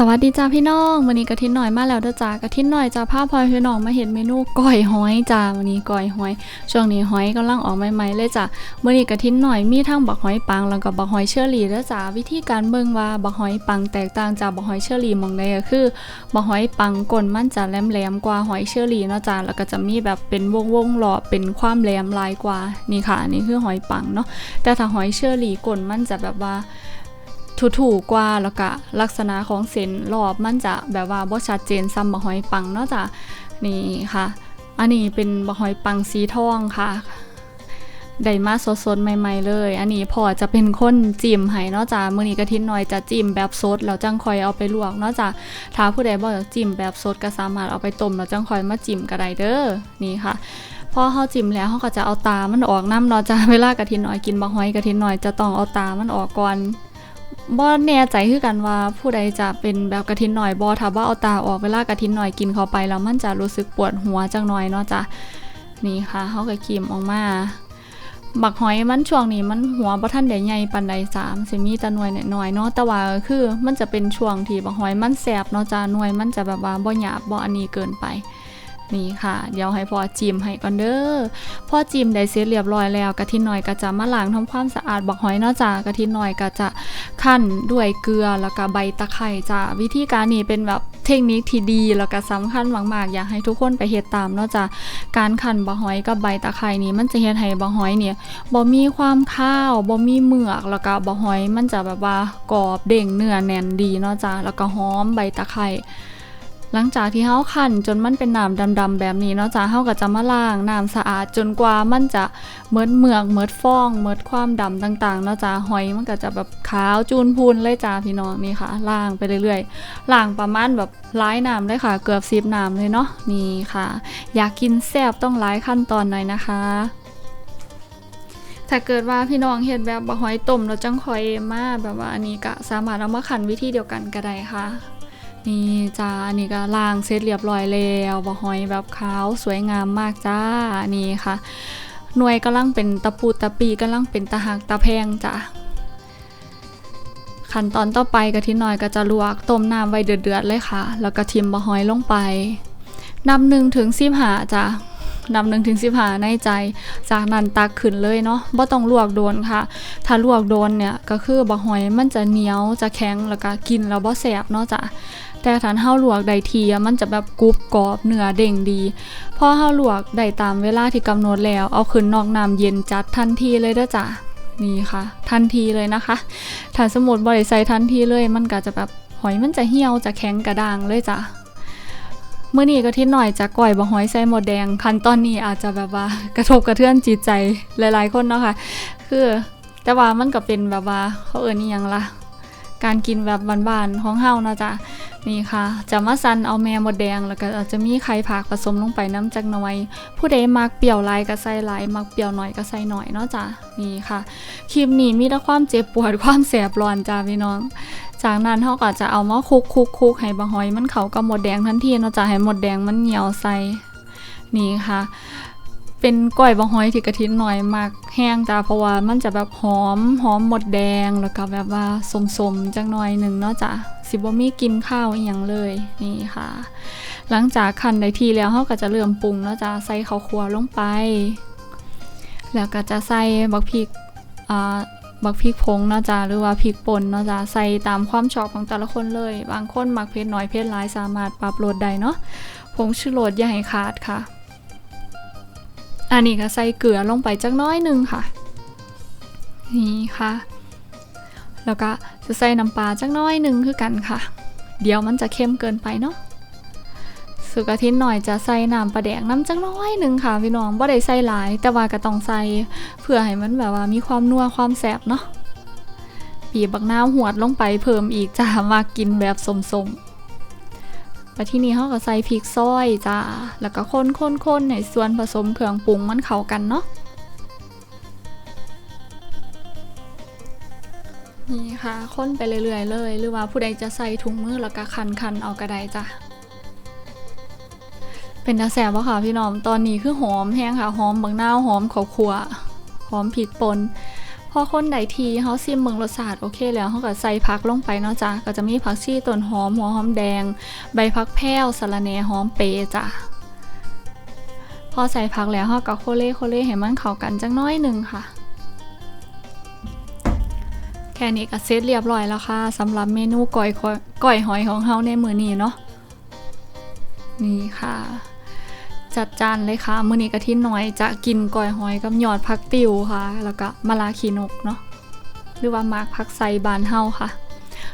สวัสดีจ้าพี่น้องวันนี้กะทินหน่อยมาแล้วเด้อจ้ากะทินหน่อยจ้าพาพลอยพี่น้องมาเห็นเมนูก้อยหอยจ้าวันนี้ก้อยหอย ช่วงนี้หอยกำลังออกใหม่ๆเลยจ้าวันนี้กะทินหน่อยมีทั้งบักหอยปังแล้วก็บักหอยเชอรี่เด้อจ้าวิธีการเบิ่งว่าบักหอยปังแตกต่างจากบักหอยเชอรี่มองใดก็คือบักหอยปังก้นมันจะแหลมๆกว่าหอยเชอรี่เนาะจ้าแล้วก็จะมีแบบเป็นวงๆหลอบเป็นความแหลมลายกว่านี่ค่ะนนี่คือหอยปังเนาะแต่ถ้าหอยเชอรี่ก้นมันจะแบบว่า ถูๆกว่าแล้วก็ลักษณะของเส้นรอบมันจะแบบว่าบ่ชัดเจนซ้ำบะหอยปังเนาะจ้ะนี่ค่ะ อันนี้เป็นบะหอยปังสีทองค่ะได้มาสดๆใหม่ ๆ เลย อันนี้พอจะเป็นคนจิ้มให้เนาะจ้ะมื้อนี้กะทินหน่อยจะจิ้มแบบสดแล้วจังคอยเอาไปลวกเนาะจ้ะถ้าผู้ใดบ่อยากจิ้มแบบสดก็สามารถเอาไปต้มแล้วจังคอยมาจิ้มก็ได้เด้อนี่ค่ะพอเขาจิ้มแล้วเขาก็จะเอาตามันออกน้ำเนาะจ้ะเวลากะทินหน่อยกินบะหอยกะทินหน่อยจะต้องเอาตามันออกก่อน บ่แน่ใจคือกันว่าผู้ใดจะเป็นแบบกระทินหน่อยบ่ถ้าว่าเอาตาออกเวลากระทินหน่อยกินเข้าไปแล้วมันจะรู้สึกปวดหัวจังหน่อยเนาะจ้ะนี่ค่ะเฮาก็กิมออกมาบักหอยมันช่วงนี้มันหัวบ่ทันได้ใหญ่ปานใดสามสิมีแต่หน่วยน้อยเนาะแต่ว่าคือมันจะเป็นช่วงที่บักหอยมันแสบเนาะจ้ะหน่วยมันจะแบบว่าบ่หยาบบ่อันนี้เกินไป นี่ค่ะ เดี๋ยวให้พ่อจิมให้ก่อนเด้อพ่อจิมได้เสร็จเรียบร้อยแล้วกะทิหน่อยก็จะมาล้างทำความสะอาดบักหอยเนาะจ้ากะทิหน่อยก็จะคั่นด้วยเกลือแล้วก็ใบตะไคร้จ้าวิธีการนี้เป็นแบบเทคนิคที่ดีแล้วก็สำคัญมากๆอยากให้ทุกคนไปเฮ็ดตามเนาะจ้าการคั่นบักหอยกับใบตะไคร้นี้มันจะเฮ็ดให้บักหอยเนี่ยบ่มีความข้าวบ่มีเหมือกแล้วก็บักหอยมันจะแบบว่ากรอบเด้งเนื้อแน่นดีเนาะจ้าแล้วก็หอมใบตะไคร้ หลังจากที่เฮาคั่นจนมันเป็นน้ำดำๆแบบนี้เนาะจ้าเฮาก็จะมาล้างน้ำสะอาดจนกว่ามันจะเมิดเหมือกเมิดฟองเมิดความดำต่างๆเนาะจ้าหอยมันก็จะแบบขาวจูนพูนเลยจ้าพี่น้องนี่ค่ะล้างไปเรื่อยๆล้างประมาณแบบหลายน้ำเลยค่ะ เกือบสิบน้ำเลยเนาะนี่ค่ะ อยากกินแซ่บต้องหลายขั้นตอนหน่อยนะคะถ้าเกิดว่าพี่น้องเฮ็ดแบบบะหอยต้มแล้วจังคอยมาแบบว่าอันนี้ก็สามารถเอามาขันวิธีเดียวกันก็ได้ค่ะ นี่จ้าอันนี่ก็ล่างเสร็จเรียบร้อยแล้วบะหอยแบบขาวสวยงามมากจ้านี่ค่ะ หน่วยกำลังเป็นตะปูตะปีกำลังเป็นตะหักตะแพงจ้ะขั้นตอนต่อไปกะทิหน่อยก็จะลวกต้มน้ำไว้เดือดๆเลยค่ะ แล้วก็ทิมบะหอยลงไปนำหนึ่งถึงสิบหาจ้ะ นำหนึ่งถึงสิบหาในใจ จากนั้นตักขึ้นเลยเนาะบ่ต้องลวกโดนค่ะ ถ้าลวกโดนเนี่ยก็คือบะหอยมันจะเหนียวจะแข็งแล้วก็กินแล้วบ่แสบเนาะจ้ะแต่ถ้าเฮาลวกได้ทีมันจะแบบกรุบกรอบเนื้อเด้งดีพอเฮาลวกได้ตามเวลาที่กำหนดแล้ว เอาขึ้นนอกน้ำเย็นจัดทันทีเลยเด้อจ้ะนี่ค่ะ ทันทีเลยนะคะถ้าสมมติบ่ได้ใส่ทันทีเลย มันก็จะแบบหอยมันจะเหี่ยวจะแข็งกระด้างเลยจ้ะ เมื่อนี้ก็ทิดหน่อยจะก่อยบะหอยใส่หมดแดงคันตอนนี้อาจจะแบบว่ากระทบกระเทือนจิตใจหลายๆคนเนาะค่ะคือแต่ว่ามันก็เป็นแบบว่าเขาเอ่ยนี่ยังละการกินแบบบานๆของเฮาเนาะจ้ะ นี่ค่ะจะมาซันเอาแม่หมดแดงแล้วก็อาจจะมีไข่ผักผสมลงไปน้ำจักหน่อย ผู้ใดมักเปรี้ยวลายก็ใส่ลายมักเปรี้ยวหน่อยก็ใส่หน่อยเนาะจ้ะนี่ค่ะคลิปนี้มีแต่ความเจ็บปวดความแสบร้อนจ้าพี่น้อง จากนั้นเขาก็จะเอามาคลุกคุกคุกให้บะหอยมันเขากับหมดแดงทันทีเนาะจ้ะให้หมดแดงมันเหนียวใส่นี่ค่ะ เป็นก้อยบะหอยที่กะทิหน่อยมากแห้งจ้าเพราะว่ามันจะแบบหอมหอมหมดแดงแล้วก็แบบว่าสมๆจังหน่อยหนึ่งเนาะจ้ะสิบ่มีกินข้าวอหย่างเลยนี่ค่ะ หลังจากคันได้ทีแล้วเขาก็จะเริ่มปรุงเนาะจ้ะใส่ข้าวคั่วลงไป แล้วก็จะใส่บักพริกอ่าบักพริกผงเนาะจ้ะหรือว่าพริกป่นเนาะจ้ะใส่ตามความชอบของแต่ละคนเลย บางคนมักเผ็ดน้อยเผ็ดหลายสามารถปรับลดได้เนาะผงชูรสอย่าให้ขาดค่ะ อันนี้ก็ใส่เกลือลงไปจักน้อยหนึงค่ะ นี่ค่ะ แล้วก็จะใส่น้ำปลาจักน้อยหนึงคือกันค่ะ เดี๋ยวมันจะเค็มเกินไปเนาะสุกอาทิตย์หน่อยจะใส่น้ำปลาแดกน้ำจักน้อยหนึ่งค่ะพี่น้องบ่ได้ใส่หลาย แต่ว่าก็ต้องใส่เพื่อให้มันแบบว่ามีความนัวความแสบเนาะบีบบักน้ำหวดลงไปเพิ่มอีกจ้ามากินแบบสมๆ ปที่นี่เขาก็ใส่พริกซอยจ้า แล้วก็คนๆๆในส่วนผสมเครื่องปรุงมันเข้ากันเนาะ นี่ค่ะค้นไปเรื่อยๆเลย หรือว่าผู้ใดจะใส่ถุงมือแล้วก็คันๆเอากระไดจ้ะ เป็นตาแสบวะค่ะพี่น้อง ตอนนี้คือหอมแห้งค่ะ หอมบางหน้าหอมข้าวคั่วหอมผิดปน ออคนใดทีเฮาซิมเมืองรสชาติโอเคแล้วเฮาก็ใส่ผักลงไปเนาะจ้ะก็จะมีผักชีต้นหอมหัวหอมแดง ใบผักแพรวสะระแหน่หอมเปย์จ้ะพอใส่ผักแล้วเฮาก็โคเล่โคเล่ให้มันเข้ากันจังน้อยหนึ่งค่ะ แค่นี้ก็เสร็จเรียบร้อยแล้วค่ะสำหรับเมนูก้อยก้อยหอยของเฮาในมื้อนี้เนาะนี่ค่ะ จัดจานเลยค่ะ มื้อนี้กะทิน่อยจะกินก้อยหอยกับยอดผักติวค่ะ แล้วก็มะลาขีนกเนาะหรือว่ามากผักไซบานเฮาค่ะ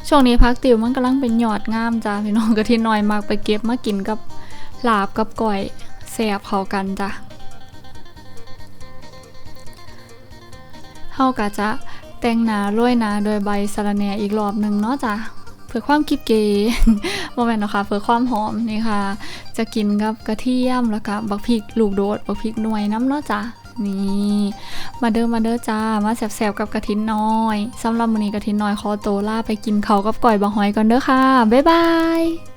ช่วงนี้ผักติวมันกำลังเป็นยอดงามจ้าพี่น้องกะทิน่อยมากไปเก็บมากินกับลาบกับก้อยแซ่บเข้ากันจ้ะเฮาก็จะแต่งหน้าโรยหน้าโดยใบสะระแหน่อีกรอบหนึ่งเนาะจ้ะ พื่อความกิบเก๋โมเมนต์นาะค่ะเพื่อความหอมนี่ค่ะ จะกินกับกระเทียมแล้วก็บักพริกลูกโดดบักพริกหน่วยน้ำเนาะจ้ะนี่มาเด้อมาเด้อจ้ามาแสบๆกับกระทินน้อยสำหรับมื้อนี้กระทินน้อยขอโตล่าไปกินเขากับก่อยบะหอยก่อนเด้อค่ะ บ๊ายบาย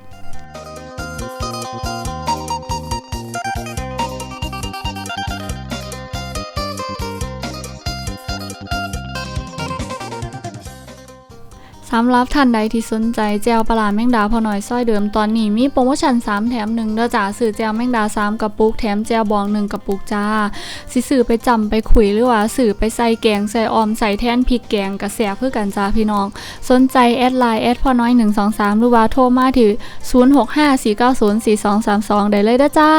สำหรับท่านใดที่สนใจแจวปลาแมงดาพอหน่อยซ้อยเดิมตอนนี้มีโปรโมชั่น 3 แถม1เด้อจ้าซื้อแจวแมงดา 3กระปุกแถมแจวบอง 1กระปุกจ้า สิสื่อไปจำไปขุยหรือว่าสื่อไปใส่แกงใส่ออมใส่แทนพริกแกงกระแสเพื่อกันจ้าพี่น้อง สนใจแอดไลน์แอดพอน้อย 123 หรือว่าโทรมาที่ 0654904232 ได้เลยเด้อจ้า